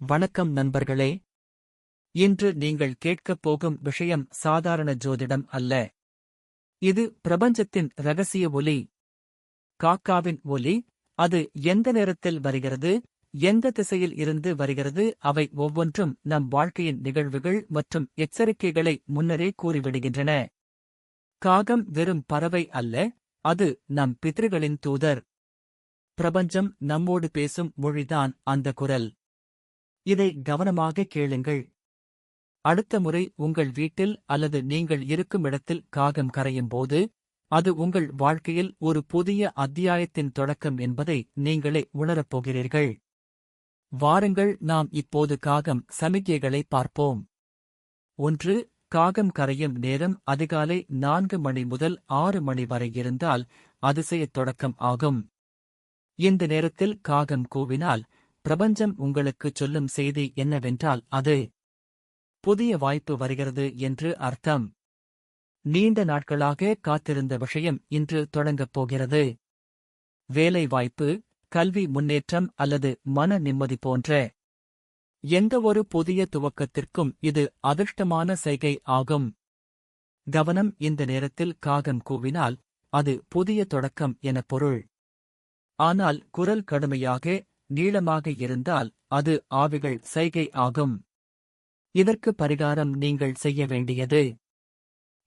வணக்கம் நண்பர்களே. இன்று நீங்கள் கேட்கப் போகும் விஷயம் சாதாரண ஜோதிடம் அல்ல. இது பிரபஞ்சத்தின் ரகசிய ஒலி. காக்காவின் ஒலி அது எந்த நேரத்தில் வருகிறது எந்த திசையில் இருந்து வருகிறது அவை ஒவ்வொன்றும் நம் வாழ்க்கையின் நிகழ்வுகள் மற்றும் எச்சரிக்கைகளை முன்னரே கூறிவிடுகின்றன. காகம் வெறும் பறவை அல்ல அது நம் பித்ருகளின் தூதர். பிரபஞ்சம் நம்மோடு பேசும் மொழிதான் அந்த குரல். இதை கவனமாக கேளுங்கள். அடுத்த முறை உங்கள் வீட்டில் அல்லது நீங்கள் இருக்கும் இடத்தில் காகம் கரையும் போது அது உங்கள் வாழ்க்கையில் ஒரு புதிய அத்தியாயத்தின் தொடக்கம் என்பதை நீங்களே உணரப் போகிறீர்கள். வாருங்கள் நாம் இப்போது காகம் சமிக்ஞைகளை பார்ப்போம். ஒன்று காகம் கரையும் நேரம் அதிகாலை நான்கு மணி முதல் ஆறு மணி வரை இருந்தால் அதிசயத் தொடக்கம் ஆகும். இந்த நேரத்தில் காகம் கூவினால் பிரபஞ்சம் உங்களுக்குச் சொல்லும் செய்தி என்னவென்றால் அது புதிய வாய்ப்பு வருகிறது என்று அர்த்தம். நீண்ட நாட்களாக காத்திருந்த விஷயம் இன்று தொடங்கப் போகிறது. வேலை வாய்ப்பு கல்வி முன்னேற்றம் அல்லது மன நிம்மதி போன்ற எந்தவொரு புதிய துவக்கத்திற்கும் இது அதிர்ஷ்டமான செய்கை ஆகும். கவனம் இந்த நேரத்தில் காகம் கூவினால் அது புதிய தொடக்கம் என பொருள். ஆனால் குரல் கடுமையாக நீளமாக இருந்தால் அது ஆவிகள் செய்கை ஆகும். இதற்கு பரிகாரம் நீங்கள் செய்ய வேண்டியது.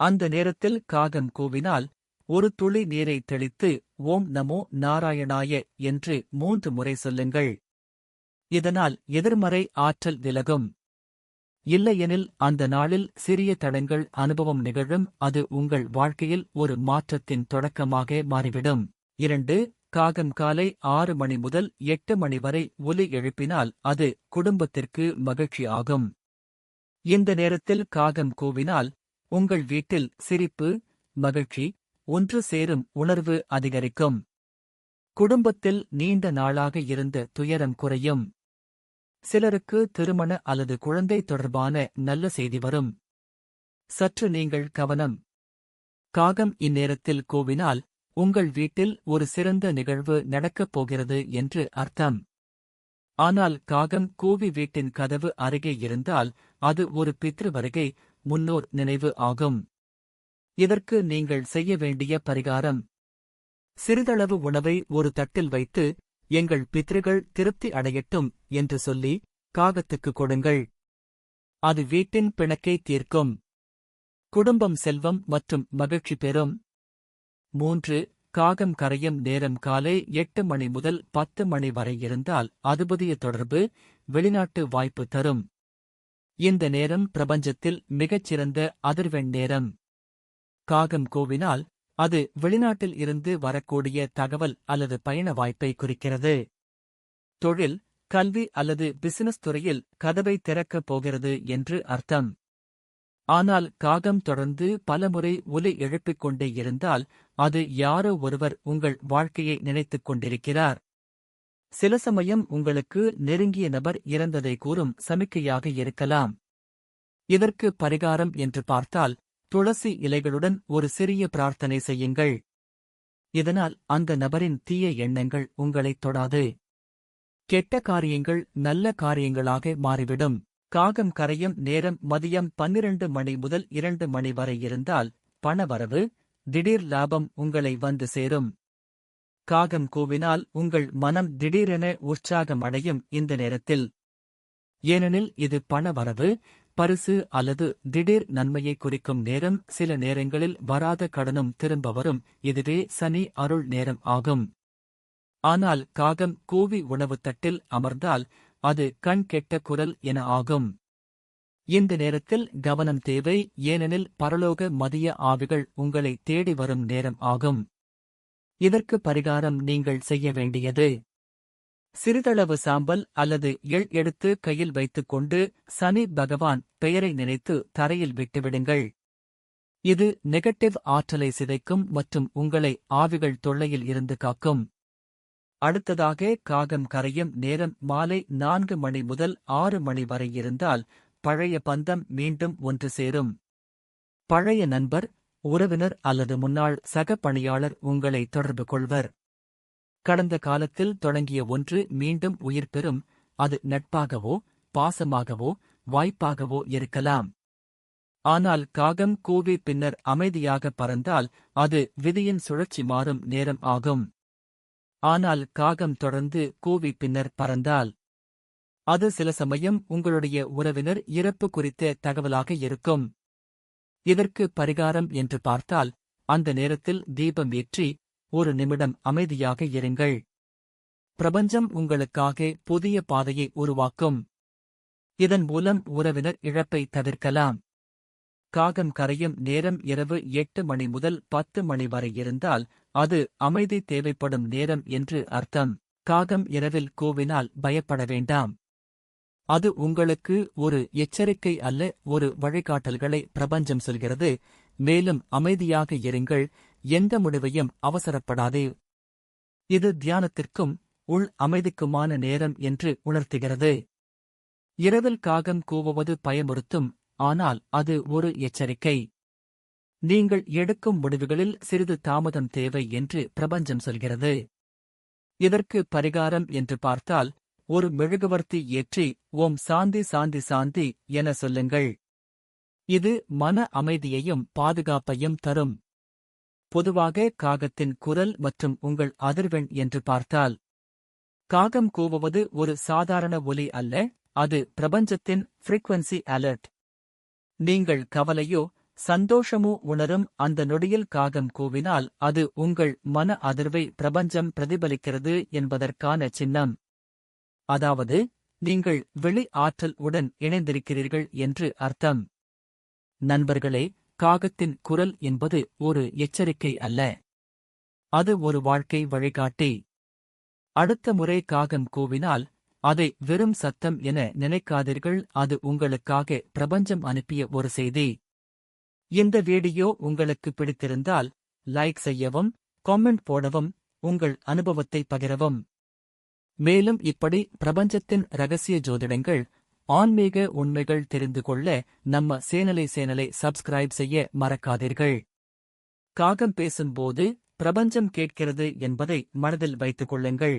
அந்த நேரத்தில் காகம் கூவினால் ஒரு துளி நீரை தெளித்து ஓம் நமோ நாராயணாய என்று மூன்று முறை சொல்லுங்கள். இதனால் எதிர்மறை ஆற்றல் விலகும். இல்லையெனில் அந்த நாளில் சிறிய தடங்கள் அனுபவம் நிகழும் அது உங்கள் வாழ்க்கையில் ஒரு மாற்றத்தின் தொடக்கமாக மாறிவிடும். இரண்டு காகம் காலை ஆறு மணி முதல் எட்டு மணி வரை ஒலி எழுப்பினால் அது குடும்பத்திற்கு மகிழ்ச்சி ஆகும். இந்த நேரத்தில் காகம் கூவினால் உங்கள் வீட்டில் சிரிப்பு மகிழ்ச்சி ஒன்று சேரும் உணர்வு அதிகரிக்கும். குடும்பத்தில் நீண்ட நாளாக இருந்த துயரம் குறையும். சிலருக்கு திருமண அல்லது குழந்தை தொடர்பான நல்ல செய்தி வரும். சற்று நீங்கள் கவனம். காகம் இந்நேரத்தில் கூவினால் உங்கள் வீட்டில் ஒரு சிறந்த நிகழ்வு நடக்கப் போகிறது என்று அர்த்தம். ஆனால் காகம் கூவி வீட்டின் கதவு அருகே இருந்தால் அது ஒரு பித்ரு வருகை முன்னோர் நினைவு ஆகும். இதற்கு நீங்கள் செய்ய வேண்டிய பரிகாரம். சிறிதளவு உணவை ஒரு தட்டில் வைத்து எங்கள் பித்ருகள் திருப்தி அடையட்டும் என்று சொல்லி காகத்துக்கு கொடுங்கள். அது வீட்டின் பிணக்கை தீர்க்கும். குடும்பம் செல்வம் மற்றும் மகிழ்ச்சி பெறும். மூன்று காகம் கரையும் நேரம் காலை எட்டு மணி முதல் பத்து மணி வரை இருந்தால் அதுபதிய தொடர்பு வெளிநாட்டு வாய்ப்பு தரும். இந்த நேரம் பிரபஞ்சத்தில் மிகச்சிறந்த அதிர்வெண் நேரம். காகம் கோவினால் அது வெளிநாட்டில் இருந்து வரக்கூடிய தகவல் அல்லது பயண வாய்ப்பை குறிக்கிறது. தொழில் கல்வி அல்லது பிசினஸ் துறையில் கதவை திறக்கப் போகிறது என்று அர்த்தம். ஆனால் காகம் தொடர்ந்து பலமுறை ஒலி எழுப்பிக் கொண்டே இருந்தால் அது யாரோ ஒருவர் உங்கள் வாழ்க்கையை நினைத்துக் கொண்டிருக்கிறார். சில சமயம் உங்களுக்கு நெருங்கிய நபர் இறந்ததை கூறும் சமிக்கையாக இருக்கலாம். இதற்கு பரிகாரம் என்று பார்த்தால் துளசி இலைகளுடன் ஒரு சிறிய பிரார்த்தனை செய்யுங்கள். இதனால் அந்த நபரின் தீய எண்ணங்கள் உங்களைத் தொடாது. கெட்ட காரியங்கள் நல்ல காரியங்களாக மாறிவிடும். காகம் கரையும் நேரம் மதியம் பன்னிரண்டு மணி முதல் இரண்டு மணி வரை இருந்தால் பணவரவு திடீர் லாபம் உங்களை வந்து சேரும். காகம் கூவினால் உங்கள் மனம் திடீரென உற்சாகம் அடையும் இந்த நேரத்தில். ஏனெனில் இது பணவரவு பரிசு அல்லது திடீர் நன்மையை குறிக்கும் நேரம் சில நேரங்களில் வராத கடனும் திரும்ப வரும் இதுவே சனி அருள் நேரம் ஆகும். ஆனால் காகம் கூவி உணவு தட்டில் அமர்ந்தால் அது கண் கெட்ட குரல் என ஆகும். இந்த நேரத்தில் கவனம் தேவை ஏனெனில் பரலோக மதிய ஆவிகள் உங்களை தேடி வரும் நேரம் ஆகும். இதற்கு பரிகாரம் நீங்கள் செய்ய வேண்டியது. சிறிதளவு சாம்பல் அல்லது எள் எடுத்து கையில் வைத்துக் கொண்டு சனி பகவான் பெயரை நினைத்து தரையில் விட்டுவிடுங்கள். இது நெகட்டிவ் ஆற்றலை சிதைக்கும் மற்றும் உங்களை ஆவிகள் தொல்லையில் இருந்து காக்கும். அடுத்ததாக காகம் கரையும் நேரம் மாலை நான்கு மணி முதல் ஆறு மணி வரை இருந்தால் பழைய பந்தம் மீண்டும் ஒன்று சேரும். பழைய நண்பர் உறவினர் அல்லது முன்னாள் சக பணியாளர் உங்களை தொடர்பு கொள்வர். கடந்த காலத்தில் தொடங்கிய ஒன்று மீண்டும் உயிர் பெறும் அது நட்பாகவோ பாசமாகவோ வாய்ப்பாகவோ இருக்கலாம். ஆனால் காகம் கூவி பின்னர் அமைதியாக பறந்தால் அது விதியின் சுழற்சி மாறும் நேரம் ஆகும். ஆனால் காகம் தொடர்ந்து கூவி பின்னர் பறந்தால் அது சில சமயம் உங்களுடைய உறவினர் இறப்பு குறித்த தகவலாக இருக்கும். இதற்கு பரிகாரம் என்று பார்த்தால் அந்த நேரத்தில் தீபம் ஏற்றி ஒரு நிமிடம் அமைதியாக இருங்கள். பிரபஞ்சம் உங்களுக்காக புதிய பாதையை உருவாக்கும். இதன் மூலம் உறவினர் இழப்பை தவிர்க்கலாம். காகம் கரையும் நேரம் இரவு எட்டு மணி முதல் பத்து மணி வரை இருந்தால் அது அமைதி தேவைப்படும் நேரம் என்று அர்த்தம். காகம் இரவில் கூவினால் பயப்பட வேண்டாம். அது உங்களுக்கு ஒரு எச்சரிக்கை அல்ல ஒரு வழிகாட்டல்களை பிரபஞ்சம் சொல்கிறது. மேலும் அமைதியாக இருங்கள் எந்த முடிவையும் அவசரப்படாதே. இது தியானத்திற்கும் உள் அமைதிக்குமான நேரம் என்று உணர்த்துகிறது. இரவில் காகம் கூவுவது பயமுறுத்தும் ஆனால் அது ஒரு எச்சரிக்கை. நீங்கள் எடுக்கும் முடிவுகளில் சிறிது தாமதம் தேவை என்று பிரபஞ்சம் சொல்கிறது. இதற்கு பரிகாரம் என்று பார்த்தால் ஒரு மெழுகுவர்த்தி ஏற்றி ஓம் சாந்தி சாந்தி சாந்தி என சொல்லுங்கள். இது மன அமைதியையும் பாதுகாப்பையும் தரும். பொதுவாக காகத்தின் குரல் மற்றும் உங்கள் அதிர்வெண் என்று பார்த்தால் காகம் கூவுவது ஒரு சாதாரண ஒலி அல்ல அது பிரபஞ்சத்தின் ஃப்ரீக்வன்சி அலர்ட். நீங்கள் கவலையோ சந்தோஷமோ உணரும் அந்த நொடியில் காகம் கூவினால் அது உங்கள் மன அதிர்வை பிரபஞ்சம் பிரதிபலிக்கிறது என்பதற்கான சின்னம். அதாவது நீங்கள் வெளி ஆற்றல் உடன் இணைந்திருக்கிறீர்கள் என்று அர்த்தம். நண்பர்களே காகத்தின் குரல் என்பது ஒரு எச்சரிக்கை அல்ல. அது ஒரு வாழ்க்கை வழிகாட்டி. அடுத்த முறை காகம் கூவினால் அதை வெறும் சத்தம் என நினைக்காதீர்கள் அது உங்களுக்காக பிரபஞ்சம் அனுப்பிய ஒரு செய்தி. இந்த வீடியோ உங்களுக்கு பிடித்திருந்தால் லைக் செய்யவும் காமெண்ட் போடவும் உங்கள் அனுபவத்தை பகிரவும். மேலும் இப்படி பிரபஞ்சத்தின் ரகசிய ஜோதிடங்கள் ஆன்மீக உண்மைகள் தெரிந்து கொள்ள நம்ம சேனலை சேனலை சப்ஸ்கிரைப் செய்ய மறக்காதீர்கள். காகம் பேசும்போது பிரபஞ்சம் கேட்கிறது என்பதை மனதில் வைத்துக் கொள்ளுங்கள்.